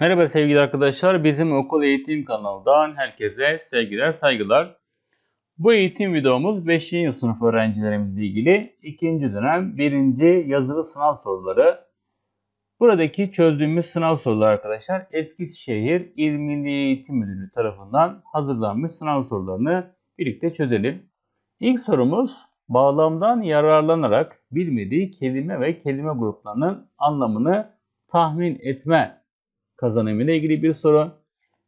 Merhaba sevgili arkadaşlar. Bizim okul eğitim kanalından herkese sevgiler, saygılar. Bu eğitim videomuz 5. sınıf öğrencilerimizle ilgili 2. dönem 1. yazılı sınav soruları. Buradaki çözdüğümüz sınav soruları arkadaşlar Eskişehir İl Milli Eğitim Müdürlüğü tarafından hazırlanmış sınav sorularını birlikte çözelim. İlk sorumuz bağlamdan yararlanarak bilmediği kelime ve kelime gruplarının anlamını tahmin etme kazanımıyla ilgili bir soru.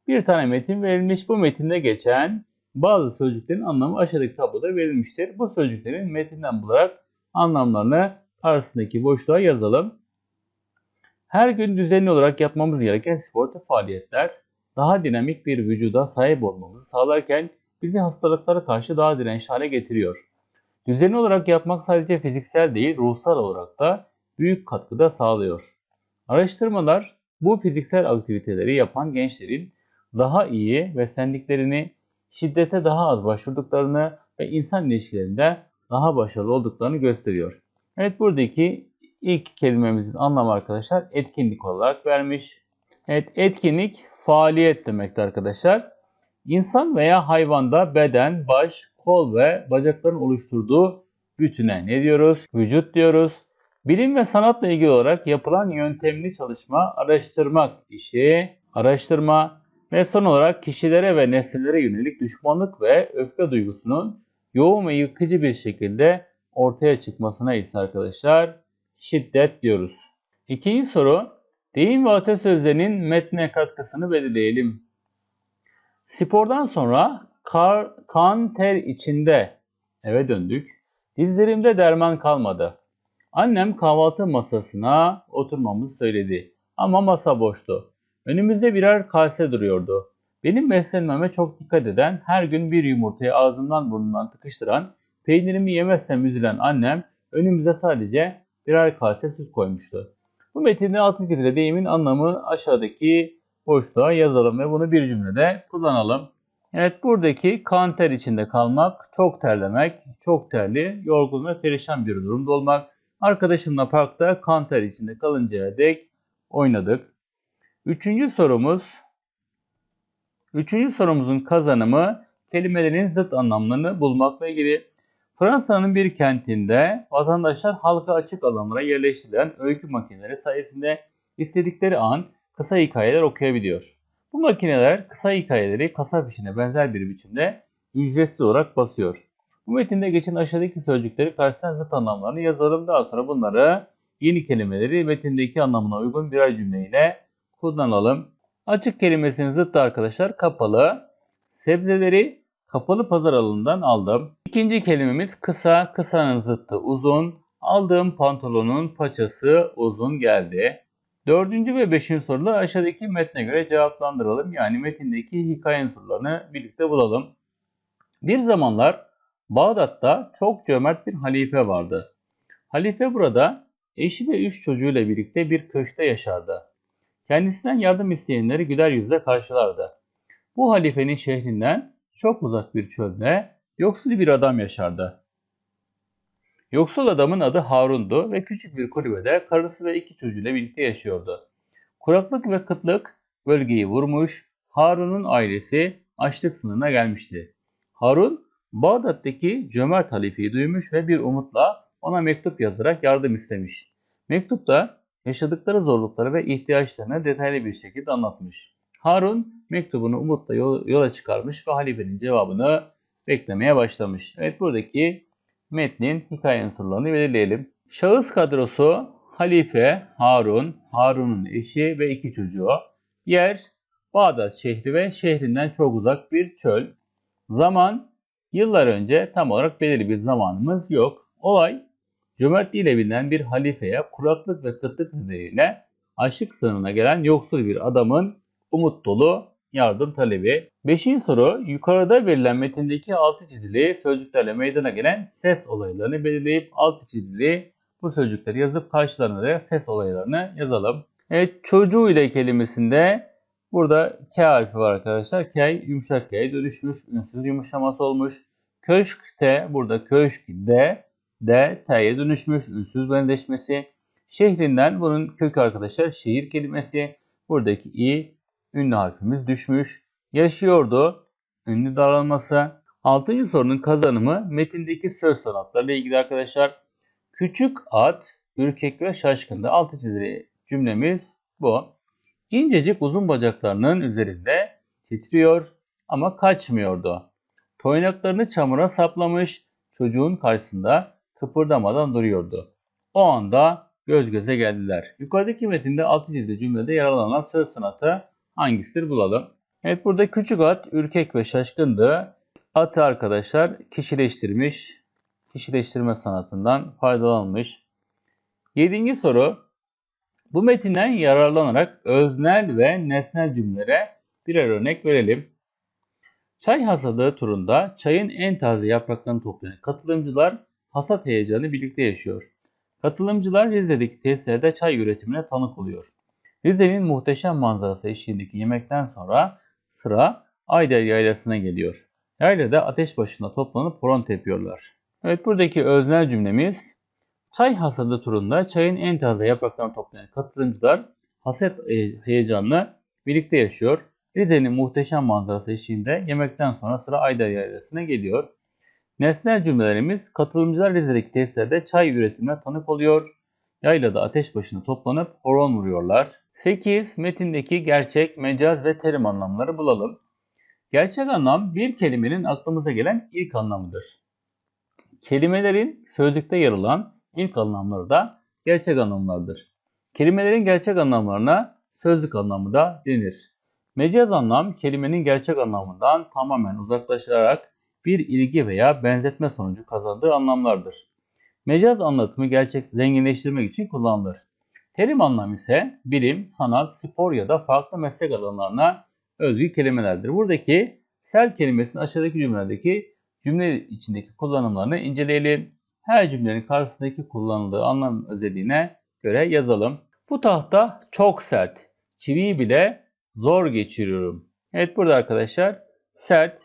Bir tane metin verilmiş. Bu metinde geçen bazı sözcüklerin anlamı aşağıdaki tabloda verilmiştir. Bu sözcüklerin metinden bularak anlamlarını karşısındaki boşluğa yazalım. Her gün düzenli olarak yapmamız gereken sportif faaliyetler daha dinamik bir vücuda sahip olmamızı sağlarken bizi hastalıklara karşı daha dirençli hale getiriyor. Düzenli olarak yapmak sadece fiziksel değil ruhsal olarak da büyük katkıda sağlıyor. Araştırmalar bu fiziksel aktiviteleri yapan gençlerin daha iyi ve sendiklerini şiddete daha az başvurduklarını ve insan ilişkilerinde daha başarılı olduklarını gösteriyor. Evet buradaki ilk kelimemizin anlamı arkadaşlar etkinlik olarak vermiş. Evet etkinlik faaliyet demektir arkadaşlar. İnsan veya hayvanda beden, baş, kol ve bacakların oluşturduğu bütüne ne diyoruz? Vücut diyoruz. Bilim ve sanatla ilgili olarak yapılan yöntemli çalışma, araştırmak işi, araştırma ve son olarak kişilere ve nesnelere yönelik düşmanlık ve öfke duygusunun yoğun ve yıkıcı bir şekilde ortaya çıkmasına ise arkadaşlar şiddet diyoruz. İkinci soru, deyim ve atasözlerinin metne katkısını belirleyelim. Spordan sonra kar, kan ter içinde eve döndük. Dizlerimde derman kalmadı. Annem kahvaltı masasına oturmamızı söyledi. Ama masa boştu. Önümüzde birer kase duruyordu. Benim beslenmeme çok dikkat eden, her gün bir yumurtayı ağzından burnundan tıkıştıran, peynirimi yemezsem üzülen annem önümüze sadece birer kase süt koymuştu. Bu metinde altı çizili deyimin anlamı aşağıdaki boşluğa yazalım ve bunu bir cümlede kullanalım. Evet buradaki kan ter içinde kalmak, çok terlemek, çok terli, yorgun ve perişan bir durumda olmak. Arkadaşımla parkta kan ter içinde kalıncaya dek oynadık. Üçüncü sorumuz. Üçüncü sorumuzun kazanımı kelimelerin zıt anlamlarını bulmakla ilgili. Fransa'nın bir kentinde vatandaşlar halka açık alanlara yerleştirilen öykü makineleri sayesinde istedikleri an kısa hikayeler okuyabiliyor. Bu makineler kısa hikayeleri kasap işine benzer bir biçimde ücretsiz olarak basıyor. Bu metinde geçen aşağıdaki sözcükleri karşısına zıt anlamlarını yazalım. Daha sonra bunları yeni kelimeleri metindeki anlamına uygun birer cümleyle kullanalım. Açık kelimesinin zıttı arkadaşlar kapalı. Sebzeleri kapalı pazar alanından aldım. İkinci kelimemiz kısa, kısanın zıttı uzun. Aldığım pantolonun paçası uzun geldi. Dördüncü ve beşinci soruda aşağıdaki metne göre cevaplandıralım. Yani metindeki hikaye sorularını birlikte bulalım. Bir zamanlar Bağdat'ta çok cömert bir halife vardı. Halife burada eşi ve üç çocuğuyla birlikte bir köşkte yaşardı. Kendisinden yardım isteyenleri güler yüzle karşılardı. Bu halifenin şehrinden çok uzak bir çölde yoksul bir adam yaşardı. Yoksul adamın adı Harun'du ve küçük bir kulübede karısı ve iki çocuğuyla birlikte yaşıyordu. Kuraklık ve kıtlık bölgeyi vurmuş, Harun'un ailesi açlık sınırına gelmişti. Harun, Bağdat'taki cömert halifeyi duymuş ve bir umutla ona mektup yazarak yardım istemiş. Mektupta yaşadıkları zorlukları ve ihtiyaçlarını detaylı bir şekilde anlatmış. Harun mektubunu umutla yola çıkarmış ve halifenin cevabını beklemeye başlamış. Evet buradaki metnin hikaye unsurlarını belirleyelim. Şahıs kadrosu Halife, Harun, Harun'un eşi ve iki çocuğu. Yer Bağdat şehri ve şehrinden çok uzak bir çöl. Zaman yıllar önce tam olarak belirli bir zamanımız yok. Olay cömertliğiyle bilinen bir halifeye kuraklık ve kıtlık nedeniyle açlık sınırına gelen yoksul bir adamın umut dolu yardım talebi. Beşinci soru yukarıda verilen metindeki altı çizili sözcüklerle meydana gelen ses olaylarını belirleyip altı çizili bu sözcükleri yazıp karşılarına da ses olaylarını yazalım. Evet çocuğu ile kelimesinde burada K harfi var arkadaşlar. K yumuşak K'ye dönüşmüş. Ünsüz yumuşaması olmuş. Köşk T burada köşk D. D T'ye dönüşmüş. Ünsüz benzeşmesi. Şehrinden bunun kökü arkadaşlar şehir kelimesi. Buradaki i ünlü harfimiz düşmüş. Yaşıyordu. Ünlü daralması. Altıncı sorunun kazanımı metindeki söz sanatlarıyla ilgili arkadaşlar. Küçük at, ürkek ve şaşkındı. Altı çizili cümlemiz bu. İncecik uzun bacaklarının üzerinde titriyor ama kaçmıyordu. Toynaklarını çamura saplamış çocuğun karşısında kıpırdamadan duruyordu. O anda göz göze geldiler. Yukarıdaki metinde altı çizili cümlede yer alan söz sanatı hangisidir bulalım. Evet burada küçük at ürkek ve şaşkındı. Atı arkadaşlar kişileştirmiş. Kişileştirme sanatından faydalanmış. Yedinci soru. Bu metinden yararlanarak öznel ve nesnel cümlelere birer örnek verelim. Çay hasadı turunda çayın en taze yapraklarını toplayan katılımcılar hasat heyecanı birlikte yaşıyor. Katılımcılar Rize'deki tesislerde çay üretimine tanık oluyor. Rize'nin muhteşem manzarası eşliğindeki yemekten sonra sıra Ayder Yaylası'na geliyor. Yaylada ateş başında toplanıp horon tepiyorlar. Evet buradaki öznel cümlemiz Çay hasadı turunda çayın en taze yapraklarını toplayan katılımcılar hasat heyecanını birlikte yaşıyor. Rize'nin muhteşem manzarası eşliğinde yemekten sonra sıra Ayder Yaylası'na geliyor. Nesnel cümlelerimiz katılımcılar Rize'deki tesislerde çay üretimine tanık oluyor. Yaylada ateş başına toplanıp horon vuruyorlar. 8. Metindeki gerçek, mecaz ve terim anlamları bulalım. Gerçek anlam bir kelimenin aklımıza gelen ilk anlamıdır. Kelimelerin sözlükte yer alan ilk anlamları da gerçek anlamlardır. Kelimelerin gerçek anlamlarına sözlük anlamı da denir. Mecaz anlam kelimenin gerçek anlamından tamamen uzaklaşarak bir ilgi veya benzetme sonucu kazandığı anlamlardır. Mecaz anlatımı gerçek zenginleştirmek için kullanılır. Terim anlam ise bilim, sanat, spor ya da farklı meslek alanlarına özgü kelimelerdir. Buradaki sel kelimesinin aşağıdaki cümlelerdeki cümle içindeki kullanımlarını inceleyelim. Her cümlenin karşısındaki kullanıldığı anlam özelliğine göre yazalım. Bu tahta çok sert. Çiviyi bile zor geçiriyorum. Evet burada arkadaşlar sert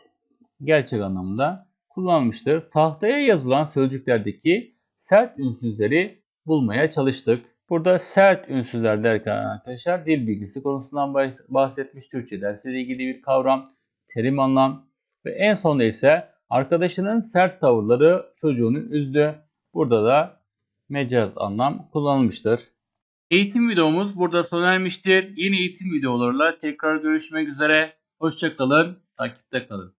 gerçek anlamda kullanılmıştır. Tahtaya yazılan sözcüklerdeki sert ünsüzleri bulmaya çalıştık. Burada sert ünsüzler derken arkadaşlar dil bilgisi konusundan bahsetmiş Türkçe dersiyle ilgili bir kavram, terim anlam ve en sonunda ise arkadaşının sert tavırları çocuğunu üzdü. Burada da mecaz anlam kullanılmıştır. Eğitim videomuz burada sona ermiştir. Yeni eğitim videolarıyla tekrar görüşmek üzere. Hoşçakalın, takipte kalın.